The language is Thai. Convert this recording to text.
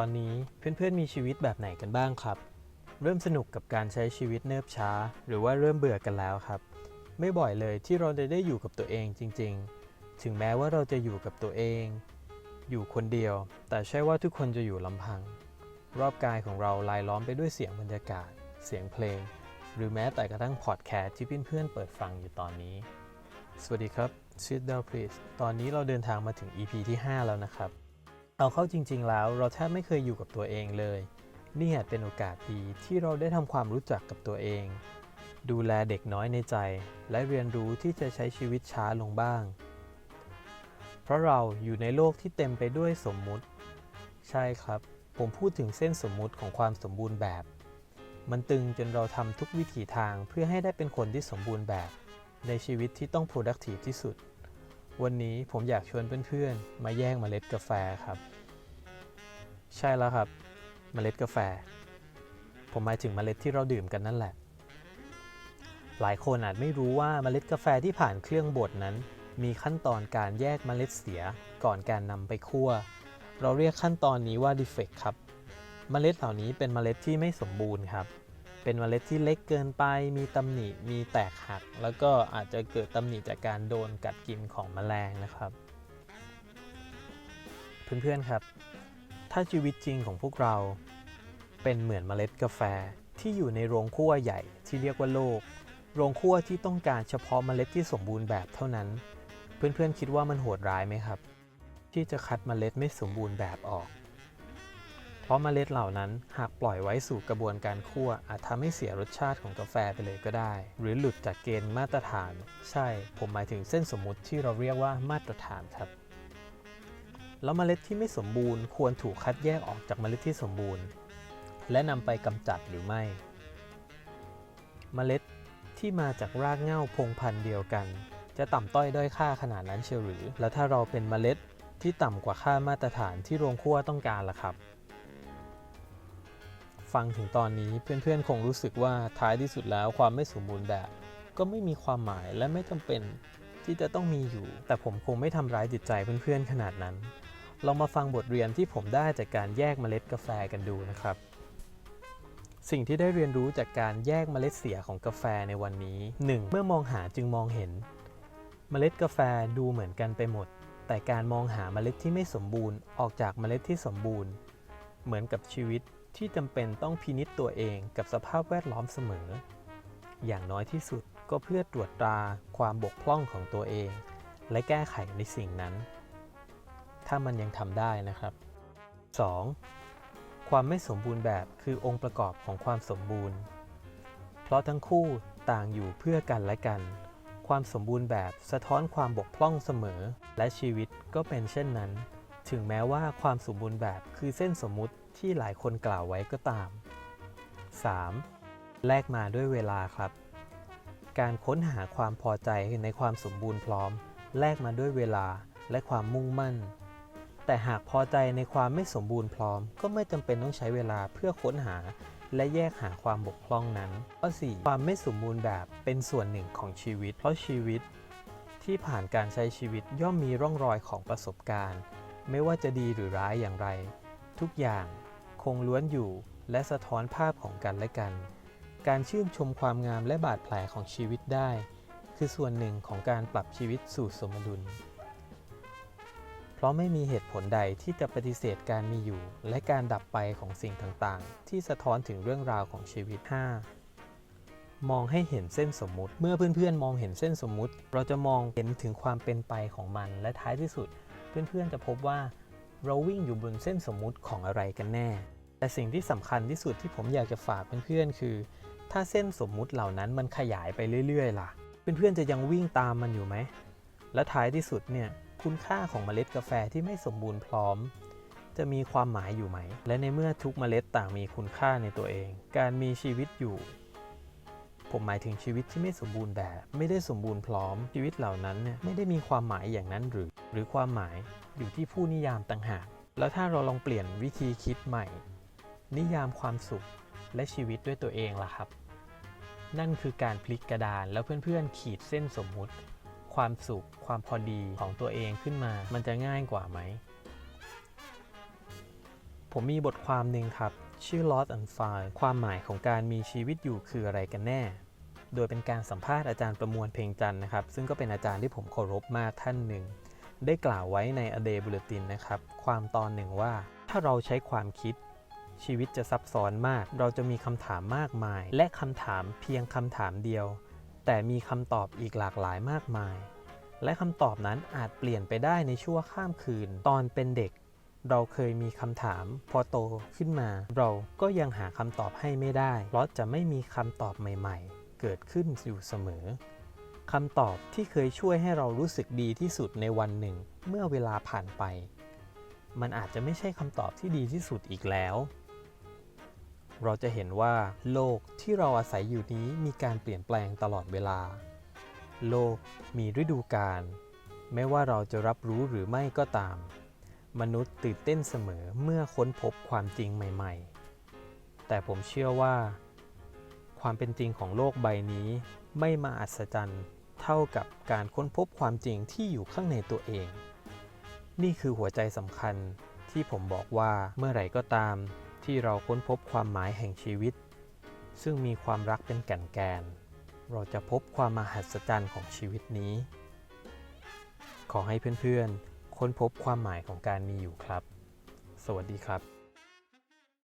ตอนนี้เพื่อนๆมีชีวิตแบบไหนกันบ้างครับ เริ่มสนุกกับการใช้ชีวิตเนิบช้า หรือว่าเริ่มเบื่อกันแล้วครับ ไม่บ่อยเลยที่เราจะได้อยู่กับตัวเองจริง ๆ ถึงแม้ว่าเราจะอยู่กับตัวเอง อยู่คนเดียว แต่ใช่ว่าทุกคนจะอยู่ลำพัง รอบกายของเราลายล้อมไปด้วยเสียงบรรยากาศ เสียงเพลง หรือแม้แต่กระทั่งพอดแคสต์ที่เพื่อนๆเปิดฟังอยู่ตอนนี้ สวัสดีครับ Sit down please ตอนนี้เราเดินทางมาถึง EP ที่ 5 แล้วนะครับ เอาเข้าจริง ๆ แล้วเราแทบไม่เคยอยู่กับตัวเองเลยนี่อาจเป็นโอกาสดีที่เราได้ทำความรู้จักกับตัวเอง ดูแลเด็กน้อยในใจ และเรียนรู้ที่จะใช้ชีวิตช้าลงบ้าง เพราะเราอยู่ในโลกที่เต็มไปด้วยสมมุติ ใช่ครับ ผมพูดถึงเส้นสมมุติของความสมบูรณ์แบบ มันตึงจนเราทำทุกวิถีทางเพื่อให้ได้เป็นคนที่สมบูรณ์แบบ ในชีวิตที่ต้อง productive ที่สุด วันนี้ผมอยากชวนเพื่อนๆ มาแย่งเมล็ดกาแฟครับ ใช่แล้วครับเมล็ดกาแฟ ผมหมายถึงเมล็ดที่เราดื่มกันนั่นแหละ หลายคนอาจไม่รู้ว่าเมล็ดกาแฟที่ผ่านเครื่องบดนั้น มีขั้นตอนการแยกเมล็ดเสียก่อนการนำไปคั่ว เราเรียกขั้นตอนนี้ว่า defect ครับเมล็ดเหล่านี้เป็นเมล็ดที่ไม่สมบูรณ์ครับ เป็นเมล็ดที่เล็กเกินไป มีตำหนิ มีแตกหัก แล้วก็อาจจะเกิดตำหนิจากการโดนกัดกินของแมลงนะครับ เพื่อนๆครับ ถ้าชีวิตจริงของพวกเรา เป็นเหมือนเมล็ดกาแฟที่อยู่ในโรงคั่วใหญ่ที่เรียกว่าโลก โรงคั่วที่ต้องการเฉพาะเมล็ดที่สมบูรณ์แบบเท่านั้น เพื่อนๆคิดว่ามันโหดร้ายไหมครับ ที่จะคัดเมล็ดไม่สมบูรณ์แบบออก เพราะเมล็ดเหล่านั้นหากปล่อยไว้สู่กระบวนการคั่วอาจทำให้เสียรสชาติของกาแฟไปเลยก็ได้ หรือหลุดจากเกณฑ์มาตรฐาน ใช่ ผมหมายถึงเส้นสมมุติที่เราเรียกว่ามาตรฐานครับแล้วเมล็ดที่ไม่สมบูรณ์ควรถูกคัดแยกออกจากเมล็ดที่สมบูรณ์ และนำไปกำจัดหรือไม่ เมล็ดที่มาจากรากเหง้าพงพันธุ์เดียวกัน จะต่ำต้อยด้อยค่าขนาดนั้นเชียวหรือ แล้วถ้าเราเป็นเมล็ดที่ต่ำกว่าค่ามาตรฐานที่โรงคั่วต้องการล่ะครับ ฟังถึงตอนนี้เพื่อนๆ คงรู้สึกว่าท้ายที่สุดแล้วความไม่สมบูรณ์แบบ ก็ไม่มีความหมายและไม่จำเป็นที่จะต้องมีอยู่ แต่ผมคงไม่ทำร้ายจิตใจเพื่อนๆขนาดนั้น ลองมาฟังบทเรียนที่ผมได้จากการแยกเมล็ดกาแฟกันดูนะครับ สิ่งที่ได้เรียนรู้จากการแยกเมล็ดเสียของกาแฟในวันนี้ 1. เมื่อมองหาจึงมองเห็น เมล็ดกาแฟดูเหมือนกันไปหมด แต่การมองหาเมล็ดที่ไม่สมบูรณ์ออกจากเมล็ดที่สมบูรณ์ เหมือนกับชีวิต ที่จำเป็นต้องพินิจตัวเองกับสภาพแวดล้อมเสมอ อย่างน้อยที่สุดก็เพื่อตรวจตราความบกพร่องของตัวเอง และแก้ไขในสิ่งนั้น ถ้ามันยังทำได้นะครับ 2. ความไม่สมบูรณ์แบบคือองค์ประกอบของความสมบูรณ์ เพราะทั้งคู่ต่างอยู่เพื่อกันและกัน ความสมบูรณ์แบบสะท้อนความบกพร่องเสมอ และชีวิตก็เป็นเช่นนั้น ถึงแม้ว่าความสมบูรณ์แบบคือเส้นสมมุติที่หลายคนกล่าวไว้ก็ตาม 3. แลกมาด้วยเวลาครับ การค้นหาความพอใจในความสมบูรณ์พร้อม แลกมาด้วยเวลาและความมุ่งมั่น แต่หากพอใจในความไม่สมบูรณ์พร้อม ก็ไม่จำเป็นต้องใช้เวลาเพื่อค้นหา และแยกหาความบกพร่องนั้นข้อ4ความไม่สมบูรณ์แบบเป็นส่วนหนึ่งของชีวิต เพราะชีวิต ที่ผ่านการใช้ชีวิตย่อมมีร่องรอยของประสบการณ์ ไม่ว่าจะดีหรือร้ายอย่างไร ทุกอย่างคงล้วนอยู่และสะท้อนภาพของกันและกัน การชื่นชมความงามและบาดแผลของชีวิตได้ คือส่วนหนึ่งของการปรับชีวิตสู่สมดุล เพราะไม่มีเหตุผลใดที่จะปฏิเสธการมีอยู่ และการดับไปของสิ่งต่างๆ ที่สะท้อนถึงเรื่องราวของชีวิต 5. มองให้เห็นเส้นสมมุติ เมื่อเพื่อนๆ มองเห็นเส้นสมมุติ เราจะมองเห็นถึงความเป็นไปของมัน และท้ายที่สุด เพื่อนๆจะพบว่าเราวิ่งอยู่บนเส้นสมมุติของอะไรกันแน่ แต่สิ่งที่สำคัญที่สุดที่ผมอยากจะฝากเพื่อนๆคือ ถ้าเส้นสมมุติเหล่านั้นมันขยายไปเรื่อยๆ ล่ะ เพื่อนๆจะยังวิ่งตามมันอยู่ไหม และท้ายที่สุดเนี่ยคุณค่าของเมล็ดกาแฟที่ไม่สมบูรณ์พร้อม จะมีความหมายอยู่ไหม และในเมื่อทุกเมล็ดต่างมีคุณค่าในตัวเอง การมีชีวิตอยู่ ผมหมายถึงชีวิตที่ไม่สมบูรณ์แบบ ไม่ได้สมบูรณ์พร้อม ชีวิตเหล่านั้นเนี่ยไม่ได้มีความหมายอย่างนั้นหรือ หรือความหมายอยู่ที่ผู้นิยามต่างหาก แล้วถ้าเราลองเปลี่ยนวิธีคิดใหม่ นิยามความสุขและชีวิตด้วยตัวเองล่ะครับ นั่นคือการพลิกกระดานแล้วเพื่อนๆ ขีดเส้นสมมุติ ความสุข ความพอดีของตัวเองขึ้นมา มันจะง่ายกว่าไหมผผมมีบทความหนึ่งครับ ชื่อ Lost and Found ความหมายของการมีชีวิตอยู่คืออะไรกันแน่ โดยเป็นการสัมภาษณ์อาจารย์ประมวลเพลงจันนะครับ ซึ่งก็เป็นอาจารย์ที่ผมเคารพมากท่านหนึ่ง ได้กล่าวไว้ใน A Day Bulletin นะครับ ความตอนหนึ่งว่า ถ้าเราใช้ความคิด ชีวิตจะซับซ้อนมาก เราจะมีคำถามมากมาย และคำถามเพียงคำถามเดียว แต่มีคำตอบอีกหลากหลายมากมาย และคำตอบนั้นอาจเปลี่ยนไปได้ในชั่วข้ามคืน ตอนเป็นเด็ก เราเคยมีคำถาม พอโตขึ้นมา เราก็ยังหาคำตอบให้ไม่ได้ เพราะจะไม่มีคำตอบใหม่ๆ เกิดขึ้นอยู่เสมอคำตอบที่เคยช่วยให้เรารู้สึกดีที่สุดในวันหนึ่ง เมื่อเวลาผ่านไป มันอาจจะไม่ใช่คำตอบที่ดีที่สุดอีกแล้ว เราจะเห็นว่า โลกที่เราอาศัยอยู่นี้มีการเปลี่ยนแปลงตลอดเวลา โลกมีฤดูกาลไม่ว่าเราจะรับรู้หรือไม่ก็ตาม มนุษย์ตื่นเต้นเสมอเมื่อค้นพบความจริงใหม่ ๆ แต่ผมเชื่อว่า ความเป็นจริงของโลกใบนี้ไม่มาอัศจรรย์เท่ากับการค้นพบความจริงที่อยู่ข้างในตัวเอง นี่คือหัวใจสำคัญที่ผมบอกว่าเมื่อไหร่ก็ตามที่เราค้นพบความหมายแห่งชีวิต ซึ่งมีความรักเป็นแก่นแกน เราจะพบความมหัศจรรย์ของชีวิตนี้ ขอให้เพื่อนๆ ค้นพบความหมายของการมีอยู่ครับ สวัสดีครับ